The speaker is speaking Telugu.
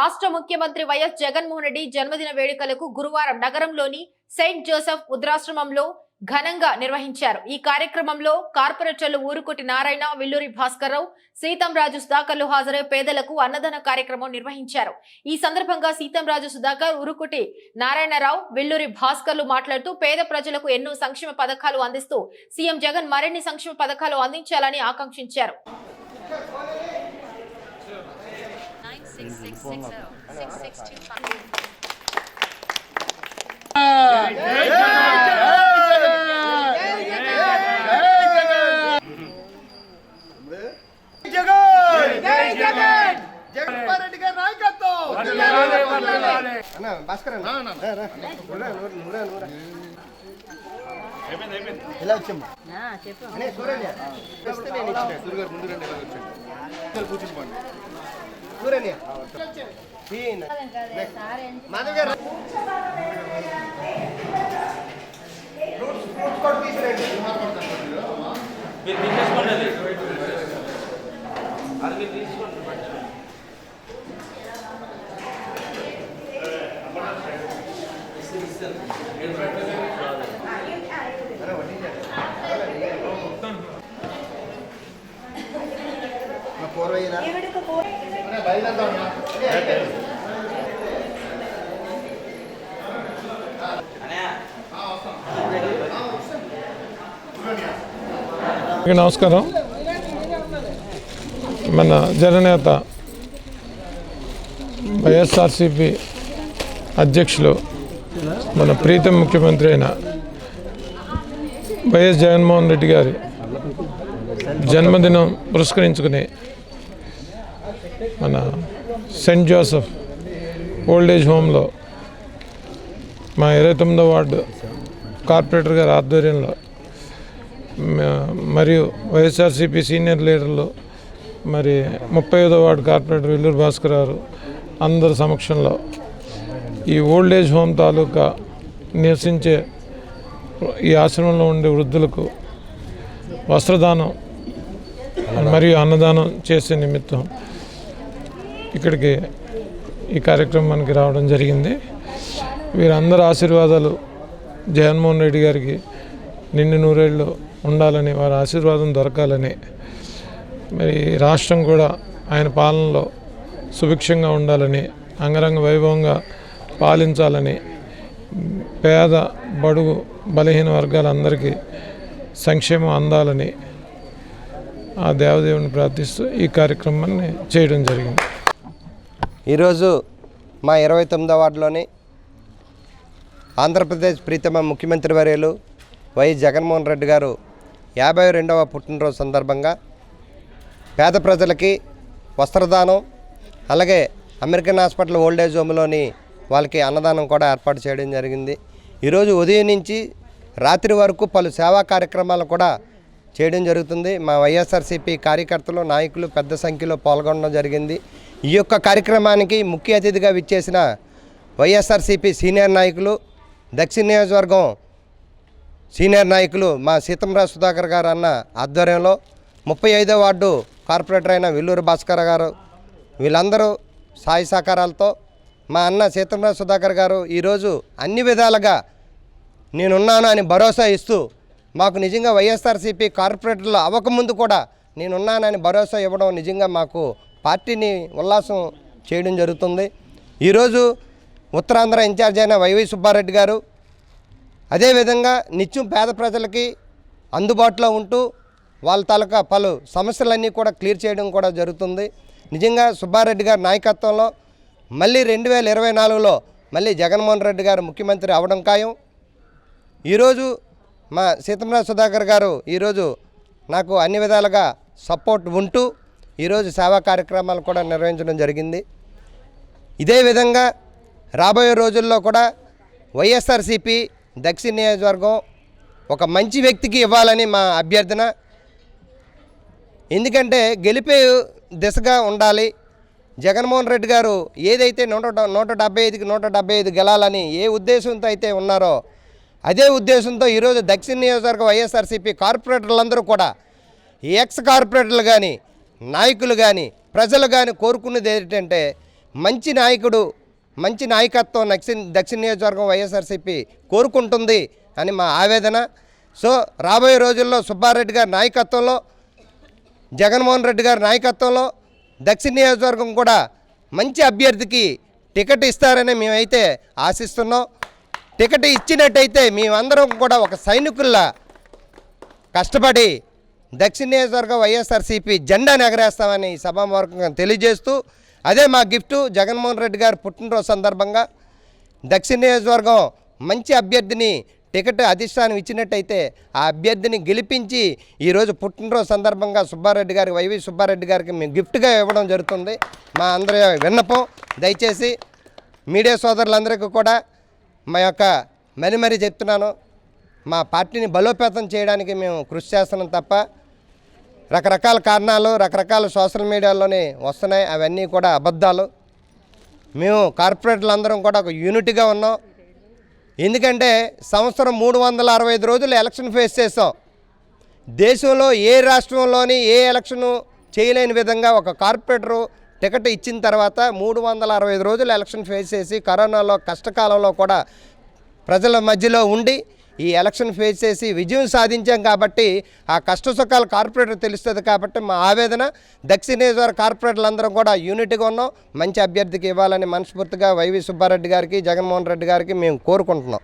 రాష్ట్ర ముఖ్యమంత్రి వైఎస్ జగన్మోహన్ రెడ్డి జన్మదిన వేడుకలకు గురువారం నగరంలోని సెయింట్ జోసెఫ్ ఉద్రాశ్రమంలో ఘనంగా నిర్వహించారు. ఈ కార్యక్రమంలో కార్పొరేటర్లు ఊరుకుటి నారాయణ విల్లూరి భాస్కర్రావు సీతంరాజు సుధాకర్లు హాజరై పేదలకు అన్నదాన కార్యక్రమం నిర్వహించారు. ఈ సందర్భంగా సీతంరాజు సుధాకర్ ఉరుకుటి నారాయణరావు విల్లూరి భాస్కర్లు మాట్లాడుతూ పేద ప్రజలకు ఎన్నో సంక్షేమ పథకాలు అందిస్తూ సీఎం జగన్ మరిన్ని సంక్షేమ పథకాలు అందించాలని ఆకాంక్షించారు. భాస్కర్. ఎలా వచ్చమ్మా సూర్యగారు ముందు రండి ఎలా ఈయన. మాధవ్ గారు ఫ్రూట్స్ ఫ్రూట్స్ కూడా తీసుకురండి. అరే, నమస్కారం. మన జననేత వైఎస్ఆర్సిపి అధ్యక్షులు మన ప్రీతం ముఖ్యమంత్రి అయిన వైఎస్ జగన్మోహన్ రెడ్డి గారి జన్మదినం పురస్కరించుకుని మన సెయింట్ జోసెఫ్ ఓల్డ్ ఏజ్ హోమ్లో మా ఇరవై తొమ్మిదో వార్డు కార్పొరేటర్ గారి ఆధ్వర్యంలో మరియు వైఎస్ఆర్సీపీ సీనియర్ లీడర్లు మరి ముప్పై ఐదో వార్డు కార్పొరేటర్ విల్లూరు భాస్కర్ గారు అందరి సమక్షంలో ఈ ఓల్డ్ ఏజ్ హోమ్ తాలూకా నివసించే ఈ ఆశ్రమంలో ఉండే వృద్ధులకు వస్త్రదానం మరియు అన్నదానం చేసే నిమిత్తం ఇక్కడికి ఈ కార్యక్రమానికి రావడం జరిగింది. వీరందరి ఆశీర్వాదాలు జగన్మోహన్ రెడ్డి గారికి నిండు నూరేళ్ళు ఉండాలని వారి ఆశీర్వాదం దొరకాలని. మరి రాష్ట్రం కూడా ఆయన పాలనలో సుభిక్షంగా ఉండాలని అంగరంగ వైభవంగా పాలించాలని పేద బడుగు బలహీన వర్గాలందరికీ సంక్షేమం అందాలని ఆ దేవదేవుని ప్రార్థిస్తూ ఈ కార్యక్రమాన్ని చేయడం జరిగింది. ఈరోజు మా ఇరవై తొమ్మిదో వార్డులోని ఆంధ్రప్రదేశ్ ప్రీతమ ముఖ్యమంత్రి వర్యులు వై జగన్మోహన్ రెడ్డి గారు యాభై రెండవ పుట్టినరోజు సందర్భంగా పేద ప్రజలకి వస్త్రదానం అలాగే అమెరికన్ హాస్పిటల్ ఓల్డేజ్ హోమ్లోని వాళ్ళకి అన్నదానం కూడా ఏర్పాటు చేయడం జరిగింది. ఈరోజు ఉదయం నుంచి రాత్రి వరకు పలు సేవా కార్యక్రమాలు కూడా చేయడం జరుగుతుంది. మా వైఎస్ఆర్సీపీ కార్యకర్తలు నాయకులు పెద్ద సంఖ్యలో పాల్గొనడం జరిగింది. ఈ యొక్క కార్యక్రమానికి ముఖ్య అతిథిగా విచ్చేసిన వైఎస్ఆర్సీపీ సీనియర్ నాయకులు దక్షిణ నియోజకవర్గం సీనియర్ నాయకులు మా సీతంరాజ్ సుధాకర్ గారు అన్న ఆధ్వర్యంలో ముప్పై ఐదో వార్డు కార్పొరేటర్ అయిన విల్లూరు భాస్కర్ గారు వీళ్ళందరూ సాయి సహకారాలతో మా అన్న సీతంరాజ్ సుధాకర్ గారు ఈరోజు అన్ని విధాలుగా నేనున్నాను అని భరోసా ఇస్తూ మాకు నిజంగా వైఎస్ఆర్సీపీ కార్పొరేటర్లు అవ్వకముందు కూడా నేనున్నానని భరోసా ఇవ్వడం నిజంగా మాకు పార్టీని ఉల్లాసం చేయడం జరుగుతుంది. ఈరోజు ఉత్తరాంధ్ర ఇన్ఛార్జ్ అయిన వైవి సుబ్బారెడ్డి గారు అదేవిధంగా నిత్యం పేద ప్రజలకి అందుబాటులో ఉంటూ వాళ్ళ తాలూకా పలు సమస్యలన్నీ కూడా క్లియర్ చేయడం కూడా జరుగుతుంది. నిజంగా సుబ్బారెడ్డి గారి నాయకత్వంలో మళ్ళీ రెండు వేల ఇరవై నాలుగులో మళ్ళీ జగన్మోహన్ రెడ్డి గారు ముఖ్యమంత్రి అవడం ఖాయం. ఈరోజు మా సీతమరాజ సుధాకర్ గారు ఈరోజు నాకు అన్ని విధాలుగా సపోర్ట్ ఉంటూ ఈరోజు సేవా కార్యక్రమాలు కూడా నిర్వహించడం జరిగింది. ఇదే విధంగా రాబోయే రోజుల్లో కూడా వైఎస్ఆర్సీపీ దక్షిణ నియోజకవర్గం ఒక మంచి వ్యక్తికి ఇవ్వాలని మా అభ్యర్థన. ఎందుకంటే గెలిపే దిశగా ఉండాలి. జగన్మోహన్ రెడ్డి గారు ఏదైతే నూట నూట డెబ్బై ఐదుకి నూట డెబ్బై ఐదు గెలాలని ఏ ఉద్దేశంతో అయితే ఉన్నారో అదే ఉద్దేశంతో ఈరోజు దక్షిణ నియోజకవర్గ వైఎస్ఆర్సీపీ కార్పొరేటర్లందరూ కూడా ఎక్స్ కార్పొరేటర్లు కానీ నాయకులు కానీ ప్రజలు కానీ కోరుకున్నది ఏంటంటే మంచి నాయకుడు మంచి నాయకత్వం దక్షిణ దక్షిణ నియోజకవర్గం వైఎస్ఆర్సీపీ కోరుకుంటుంది అని మా ఆవేదన. సో రాబోయే రోజుల్లో సుబ్బారెడ్డి గారి నాయకత్వంలో జగన్మోహన్ రెడ్డి గారి నాయకత్వంలో దక్షిణ నియోజకవర్గం కూడా మంచి అభ్యర్థికి టికెట్ ఇస్తారని మేమైతే ఆశిస్తున్నాం. టికెట్ ఇచ్చినట్టయితే మేమందరం కూడా ఒక సైనికుల్లా కష్టపడి దక్షిణ నియోజకవర్గ వైఎస్ఆర్సీపీ జెండా ఎగరేస్తామని ఈ సభాముఖంగా తెలియజేస్తూ అదే మా గిఫ్ట్ జగన్మోహన్ రెడ్డి గారి పుట్టినరోజు సందర్భంగా దక్షిణ నియోజకవర్గం మంచి అభ్యర్థిని టికెట్ అధిష్టానం ఇచ్చినట్టయితే ఆ అభ్యర్థిని గెలిపించి ఈరోజు పుట్టినరోజు సందర్భంగా సుబ్బారెడ్డి గారికి వైవి సుబ్బారెడ్డి గారికి మేము గిఫ్ట్గా ఇవ్వడం జరుగుతుంది. మా అందరి విన్నపం దయచేసి మీడియా సోదరులందరికీ కూడా మా యొక్క మరి మరీ చెప్తున్నాను. మా పార్టీని బలోపేతం చేయడానికి మేము కృషి చేస్తున్నాం తప్ప రకరకాల కారణాలు రకరకాల సోషల్ మీడియాలోనే వస్తున్నాయి. అవన్నీ కూడా అబద్ధాలు. మేము కార్పొరేటర్లు అందరం కూడా ఒక యూనిట్గా ఉన్నాం. ఎందుకంటే సంవత్సరం మూడు వందల అరవై ఐదు రోజులు ఎలక్షన్ ఫేస్ చేస్తాం దేశంలో ఏ రాష్ట్రంలోని ఏ ఎలక్షను చేయలేని విధంగా ఒక కార్పొరేటరు టికెట్ ఇచ్చిన తర్వాత మూడు వందల అరవై ఐదు రోజులు ఎలక్షన్ ఫేస్ చేసి కరోనాలో కష్టకాలంలో కూడా ప్రజల మధ్యలో ఉండి ఈ ఎలక్షన్ ఫేస్ చేసి విజయం సాధించాం కాబట్టి ఆ కష్ట సుఖాలు కార్పొరేటర్ తెలుస్తుంది కాబట్టి మా ఆవేదన. దక్షిణేశ్వర కార్పొరేటర్లందరం కూడా యూనిట్గా ఉన్నాం. మంచి అభ్యర్థికి ఇవ్వాలని మనస్ఫూర్తిగా వైవి సుబ్బారెడ్డి గారికి జగన్మోహన్ రెడ్డి గారికి మేము కోరుకుంటున్నాం.